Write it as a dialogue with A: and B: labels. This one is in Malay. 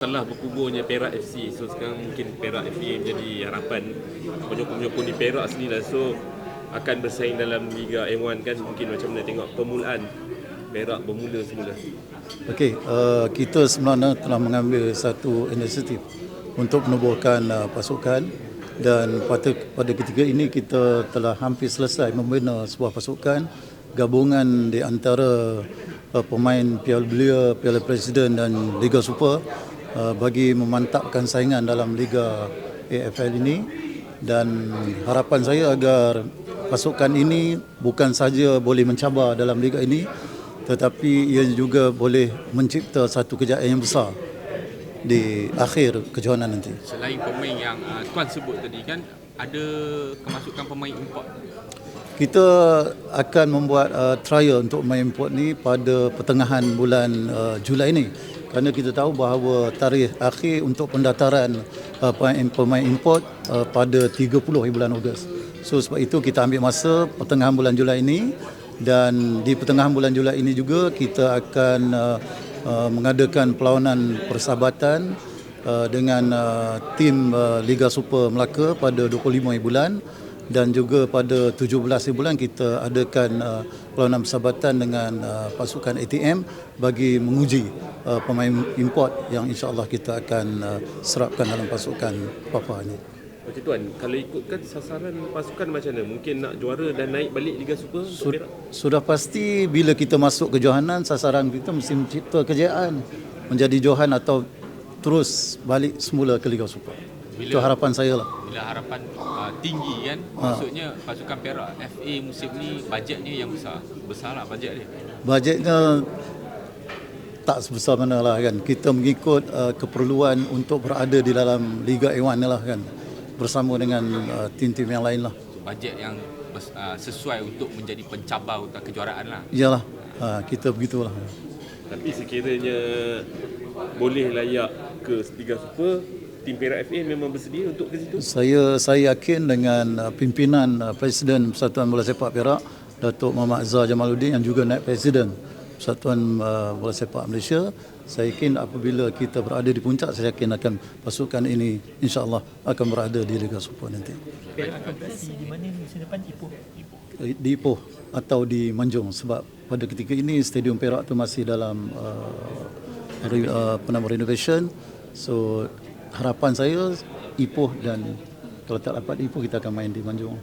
A: Setelah berkuburnya Perak FC, so sekarang mungkin Perak FC menjadi harapan penyokong-penyokong di Perak sini lah. So akan bersaing dalam Liga M1 kan mungkin macam mana tengok permulaan Perak bermula semula.
B: Okey, uh, kita sebenarnya telah mengambil satu inisiatif untuk menubuhkan uh, pasukan dan pada pada ketika ini kita telah hampir selesai membina sebuah pasukan gabungan di antara uh, pemain Piala Belia, Piala Presiden dan Liga Super uh, bagi memantapkan saingan dalam Liga AFL ini dan harapan saya agar pasukan ini bukan saja boleh mencabar dalam liga ini tetapi ia juga boleh mencipta satu kejayaan yang besar di akhir kejohanan nanti.
C: Selain pemain yang uh, Tuan sebut tadi kan ada kemasukan pemain import.
B: Kita akan membuat uh, trial untuk pemain import ni pada pertengahan bulan uh, Julai ini kerana kita tahu bahawa tarikh akhir untuk pendaftaran uh, pemain, import uh, pada 30 bulan Ogos. So sebab itu kita ambil masa pertengahan bulan Julai ini dan di pertengahan bulan Julai ini juga kita akan uh, uh, mengadakan perlawanan persahabatan uh, dengan uh, tim uh, Liga Super Melaka pada 25 bulan dan juga pada 17 bulan kita adakan uh, perlawanan persahabatan dengan uh, pasukan ATM bagi menguji uh, pemain import yang insya-Allah kita akan uh, serapkan dalam pasukan Papua ini.
A: Macam Tuan, kalau ikutkan sasaran pasukan macam mana? Mungkin nak juara dan naik balik Liga Super
B: Sud-
A: Perak?
B: Sudah pasti bila kita masuk ke Johanan sasaran kita mesti mencipta kejayaan menjadi Johan atau terus balik semula ke Liga Super. Itu harapan saya lah.
C: Bila harapan uh, tinggi kan maksudnya pasukan Perak FA musim ni bajetnya yang besar. Besarlah bajet dia.
B: Bajetnya tak sebesar mana lah kan. Kita mengikut uh, keperluan untuk berada di dalam Liga A1 ni lah kan. Bersama dengan uh, tim-tim yang lain lah.
C: So, bajet yang bes- uh, sesuai untuk menjadi pencabar untuk kejuaraan lah.
B: Iyalah, uh, kita begitulah.
A: Tapi sekiranya boleh layak ke Liga Super, tim Perak FA memang bersedia untuk ke situ?
B: Saya saya yakin dengan uh, pimpinan uh, Presiden Persatuan Bola Sepak Perak Datuk Muhammad Azhar Jamaluddin yang juga naik Presiden Persatuan uh, Bola Sepak Malaysia. Saya yakin apabila kita berada di puncak saya yakin akan pasukan ini insya-Allah akan berada di Liga Super nanti.
D: Perak akan berlatih di mana musim depan Ipoh.
B: di Ipoh atau di Manjung sebab pada ketika ini stadium Perak tu masih dalam uh, re, uh, apa nama renovation. So harapan saya Ipoh dan kalau tak dapat Ipoh kita akan main di Manjung